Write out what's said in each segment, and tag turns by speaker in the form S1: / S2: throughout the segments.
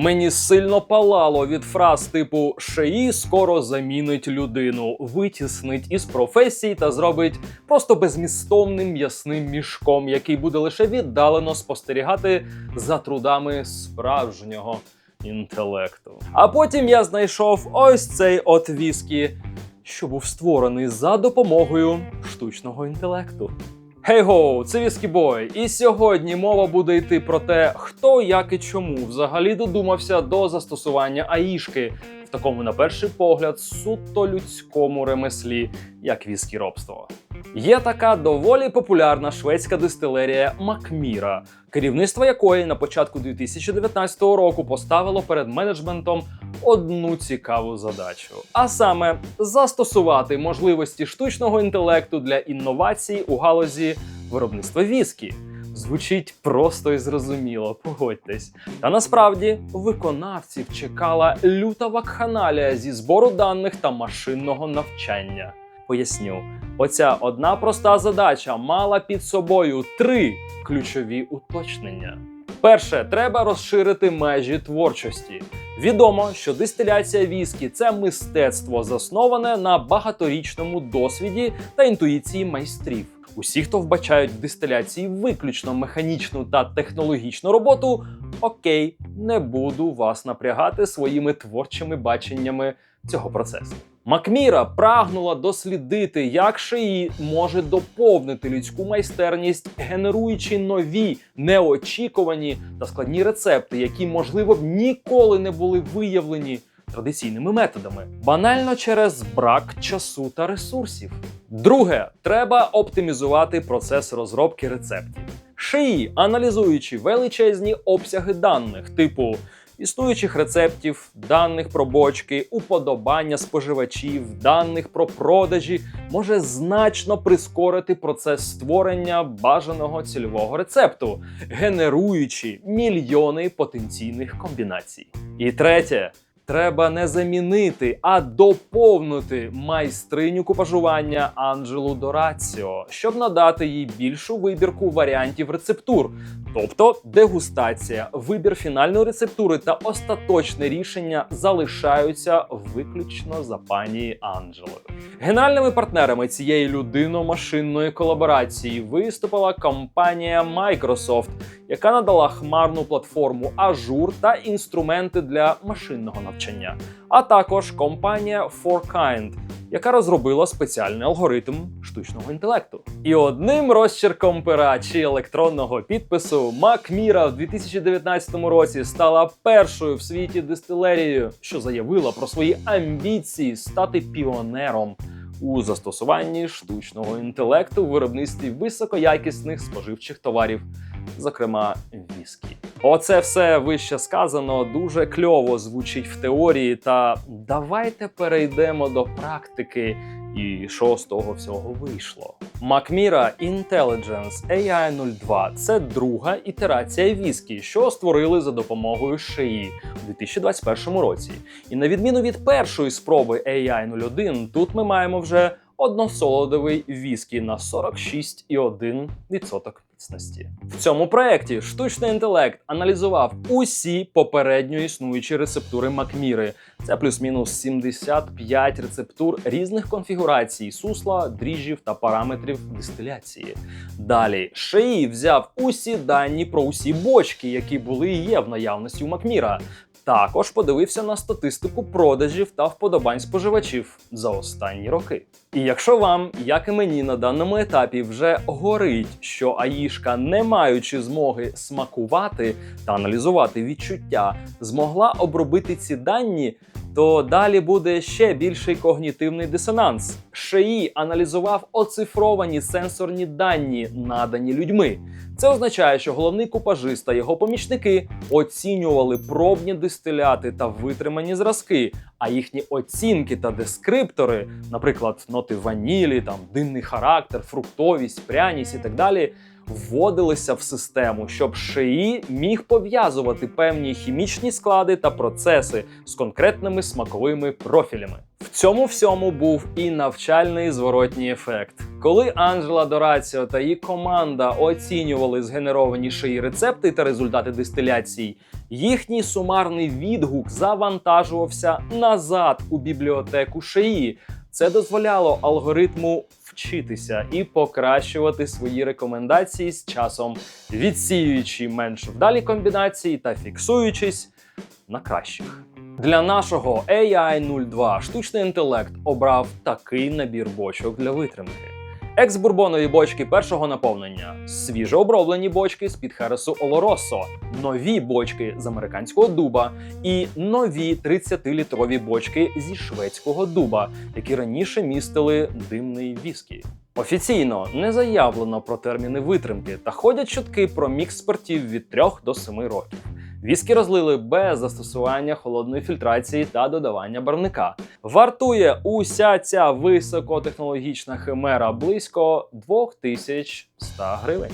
S1: Мені сильно палало від фраз типу «Шиї скоро замінить людину, витіснить із професій та зробить просто безмістовним м'ясним мішком, який буде лише віддалено спостерігати за трудами справжнього інтелекту. А потім я знайшов ось цей от віскі, що був створений за допомогою штучного інтелекту. Хей-гоу, це Віскі Бой, і сьогодні мова буде йти про те, хто, як і чому взагалі додумався до застосування аїшки в такому, на перший погляд, суто людському ремеслі, як віскі-робство. Є така доволі популярна шведська дистилерія Макміра, керівництво якої на початку 2019 року поставило перед менеджментом одну цікаву задачу: а саме застосувати можливості штучного інтелекту для інновацій у галузі виробництва віскі. Звучить просто і зрозуміло, погодьтесь. Та насправді виконавців чекала люта вакханалія зі збору даних та машинного навчання. Поясню, оця одна проста задача мала під собою три ключові уточнення. Перше, треба розширити межі творчості. Відомо, що дистиляція віскі це мистецтво, засноване на багаторічному досвіді та інтуїції майстрів. Усі, хто вбачають в дистиляції виключно механічну та технологічну роботу, окей, не буду вас напрягати своїми творчими баченнями цього процесу. Макміра прагнула дослідити, як шиї може доповнити людську майстерність, генеруючи нові, неочікувані та складні рецепти, які, можливо, б ніколи не були виявлені традиційними методами, банально через брак часу та ресурсів. Друге, треба оптимізувати процес розробки рецептів. Шиї, аналізуючи величезні обсяги даних, типу існуючих рецептів, даних про бочки, уподобання споживачів, даних про продажі, може значно прискорити процес створення бажаного цільового рецепту, генеруючи мільйони потенційних комбінацій. І третє. Треба не замінити, а доповнити майстриню купажування Анджелу Дораціо, щоб надати їй більшу вибірку варіантів рецептур, тобто дегустація, вибір фінальної рецептури та остаточне рішення залишаються виключно за пані Анджелою. Генеральними партнерами цієї людино-машинної колаборації виступила компанія Microsoft, яка надала хмарну платформу Azure та інструменти для машинного навчання, а також компанія ForKind, яка розробила спеціальний алгоритм штучного інтелекту. І одним розчерком пера чи електронного підпису Макміра в 2019 році стала першою в світі дистилерією, що заявила про свої амбіції стати піонером у застосуванні штучного інтелекту в виробництві високоякісних споживчих товарів, зокрема віскі. Оце все вище сказано дуже кльово звучить в теорії. Та давайте перейдемо до практики. І що з того всього вийшло? Macmira Intelligence AI 02 – це друга ітерація віскі, що створили за допомогою шиї у 2021 році. І на відміну від першої спроби AI 01, тут ми маємо вже односолодовий віскі на 46,1% міцності. В цьому проєкті штучний інтелект аналізував усі попередньо існуючі рецептури Макміри. Це плюс-мінус 75 рецептур різних конфігурацій сусла, дріжджів та параметрів дистиляції. Далі шиї взяв усі дані про усі бочки, які були і є в наявності у Макміра. Також подивився на статистику продажів та вподобань споживачів за останні роки. І якщо вам, як і мені на даному етапі, вже горить, що Аїшка, не маючи змоги смакувати та аналізувати відчуття, змогла обробити ці дані, то далі буде ще більший когнітивний дисонанс. Шиї аналізував оцифровані сенсорні дані, надані людьми. Це означає, що головний купажист та його помічники оцінювали пробні дистиляти та витримані зразки, а їхні оцінки та дескриптори, наприклад, ноти ванілі, там динний характер, фруктовість, пряність і так далі, вводилися в систему, щоб шиї міг пов'язувати певні хімічні склади та процеси з конкретними смаковими профілями. В цьому всьому був і навчальний зворотній ефект. Коли Анджела Дораціо та її команда оцінювали згенеровані шиї рецепти та результати дистиляцій, їхній сумарний відгук завантажувався назад у бібліотеку шиї. Це дозволяло алгоритму вчитися і покращувати свої рекомендації з часом, відсіюючи менш вдалі комбінації та фіксуючись на кращих. Для нашого AI 02 штучний інтелект обрав такий набір бочок для витримки. Екс-бурбонові бочки першого наповнення, свіжо оброблені бочки з-під Хересу Олоросо, нові бочки з американського дуба і нові 30-літрові бочки зі шведського дуба, які раніше містили димний віскі. Офіційно не заявлено про терміни витримки та ходять чутки про мікс спиртів від 3 до 7 років. Віскі розлили без застосування холодної фільтрації та додавання барника. Вартує уся ця високотехнологічна химера близько 2100 гривень.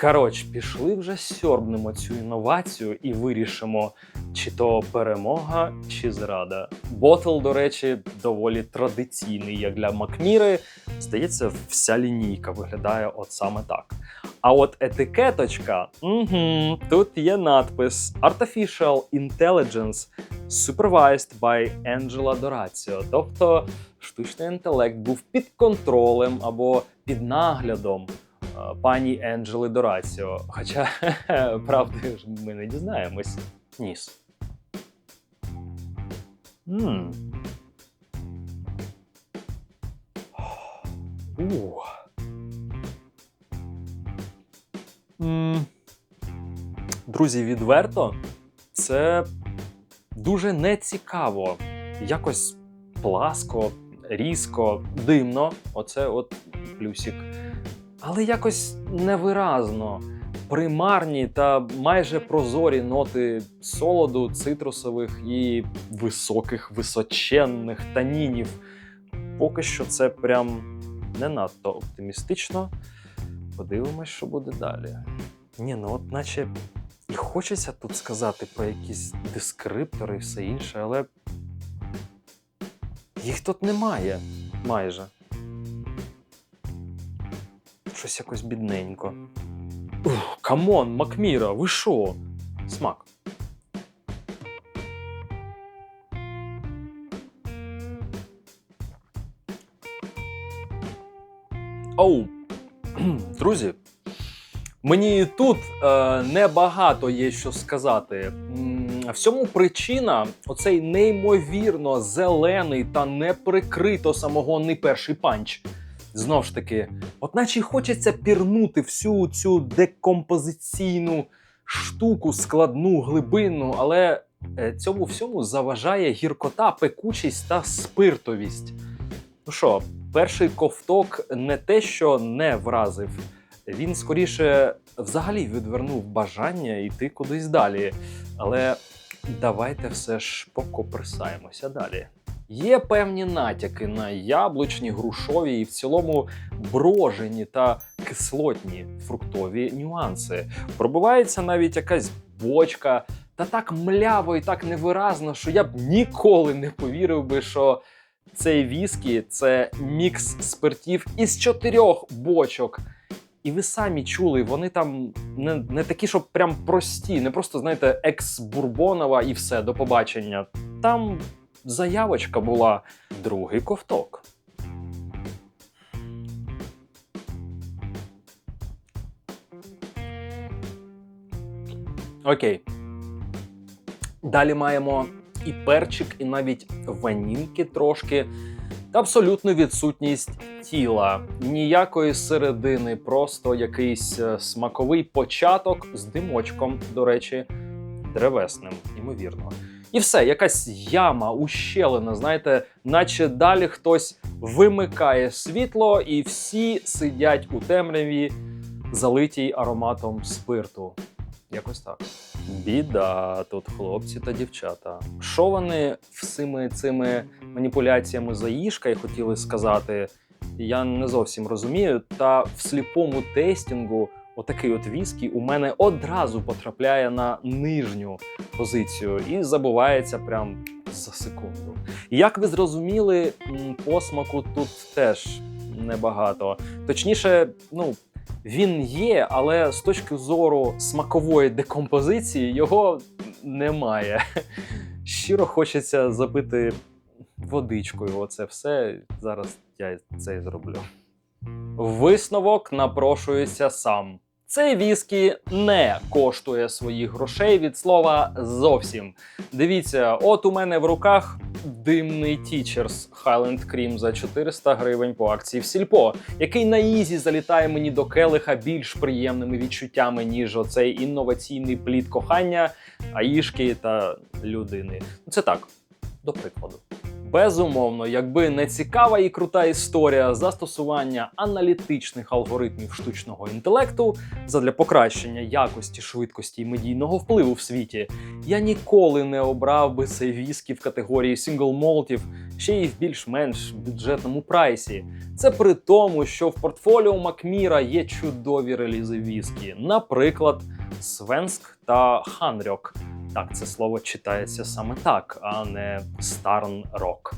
S1: Коротше, пішли вже сьорбнемо цю інновацію і вирішимо, чи то перемога, чи зрада. Ботл, до речі, доволі традиційний, як для Макміри. Здається, вся лінійка виглядає от саме так. А от етикеточка, угу, тут є надпис Artificial Intelligence Supervised by Angela Doracio. Тобто штучний інтелект був під контролем або під наглядом е, пані Енджели Дораціо. Хоча правди ж ми не дізнаємось. Ніс. Ух. Друзі, відверто, це дуже нецікаво. Якось пласко, різко, димно. Оце от плюсик. Але якось невиразно. Примарні та майже прозорі ноти солоду, цитрусових і високих, височенних танінів. Поки що це прям не надто оптимістично. Подивимось, що буде далі. Ні, ну от наче і хочеться тут сказати про якісь дескриптори і все інше, але їх тут немає майже. Щось якось бідненько. Ух, камон, Макміра, ви що? Смак. Оу, друзі, мені тут е, небагато є що сказати. Всьому причина оцей неймовірно зелений та неприкрито самогонний перший панч. Знов ж таки, от наче хочеться пірнути всю цю декомпозиційну штуку, складну, глибинну, але е, цьому всьому заважає гіркота, пекучість та спиртовість. Ну що, перший ковток не те, що не вразив, він скоріше взагалі відвернув бажання йти кудись далі. Але давайте все ж покоприсаємося далі. Є певні натяки на яблучні, грушові і в цілому брожені та кислотні фруктові нюанси. Пробивається навіть якась бочка, та так мляво і так невиразно, що я б ніколи не повірив би, що цей віскі це мікс спиртів із чотирьох бочок. І ви самі чули, вони там не, не такі, щоб прям прості, не просто, знаєте, екс-бурбонова і все, до побачення. Там заявочка була другий ковток. Окей. Далі маємо і перчик, і навіть ванільки трошки. Та абсолютну відсутність тіла, ніякої середини, просто якийсь е, смаковий початок з димочком, до речі, древесним, ймовірно. І все, якась яма, ущелина, знаєте, наче далі хтось вимикає світло, і всі сидять у темряві, залитій ароматом спирту. Якось так. Біда тут хлопці та дівчата. Що вони всіми цими маніпуляціями заїжка і хотіли сказати, я не зовсім розумію. Та в сліпому тестінгу отакий от віскі у мене одразу потрапляє на нижню позицію і забувається прям за секунду. Як ви зрозуміли, посмаку тут теж небагато. Точніше, ну. Він є, але з точки зору смакової декомпозиції його немає. Щиро хочеться запити водичкою. Оце все. Зараз я це і зроблю. Висновок напрошується сам. Цей віскі не коштує своїх грошей від слова зовсім. Дивіться, от у мене в руках димний Teachers Highland Cream за 400 гривень по акції в Сільпо, який на ізі залітає мені до келиха більш приємними відчуттями, ніж оцей інноваційний плід кохання, аїшки та людини. Ну, Це так, до прикладу. Безумовно, якби не цікава і крута історія застосування аналітичних алгоритмів штучного інтелекту задля покращення якості, швидкості і медійного впливу в світі, я ніколи не обрав би цей віскі в категорії сингл молтів, ще й в більш-менш бюджетному прайсі. Це при тому, що в портфоліо Макміра є чудові релізи віскі, наприклад, Свенск та Ханрьок. Так, це слово читається саме так, а не Старн Рок.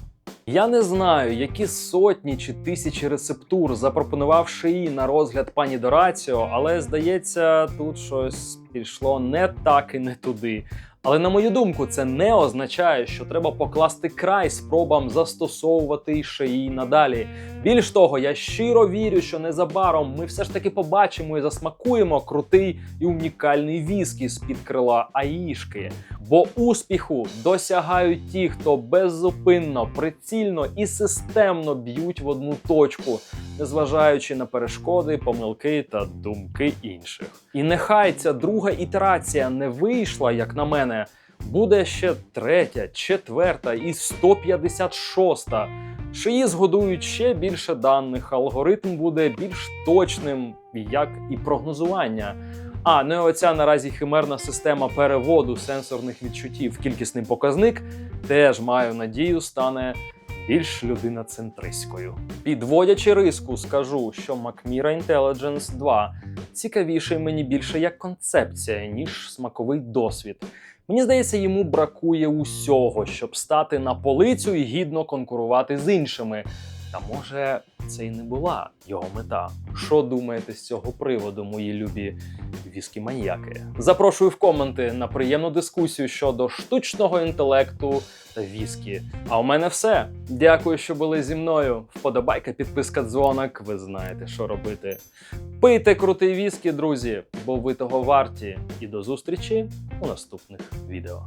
S1: Я не знаю, які сотні чи тисячі рецептур запропонував Шиї на розгляд пані Дораціо, але здається, тут щось пішло не так і не туди. Але на мою думку, це не означає, що треба покласти край спробам застосовувати шиї надалі. Більш того, я щиро вірю, що незабаром ми все ж таки побачимо і засмакуємо крутий і унікальний віскі з під крила Аїшки. Бо успіху досягають ті, хто беззупинно, прицільно і системно б'ють в одну точку, незважаючи на перешкоди, помилки та думки інших. І нехай ця друга ітерація не вийшла, як на мене, буде ще третя, четверта і 156. Шиї згодують ще більше даних, алгоритм буде більш точним, як і прогнозування. А не оця наразі химерна система переводу сенсорних відчуттів в кількісний показник теж маю надію стане більш людиноцентристською. Підводячи риску, скажу, що Macmira Intelligence 2 цікавіший мені більше як концепція, ніж смаковий досвід. Мені здається, йому бракує усього, щоб стати на полицю і гідно конкурувати з іншими. Та може це і не була його мета. Що думаєте з цього приводу, мої любі віскі маньяки? Запрошую в коменти на приємну дискусію щодо штучного інтелекту та віскі. А у мене все. Дякую, що були зі мною. Вподобайка, підписка, дзвоник. Ви знаєте, що робити. Пийте крутий віскі, друзі, бо ви того варті. І до зустрічі у наступних відео.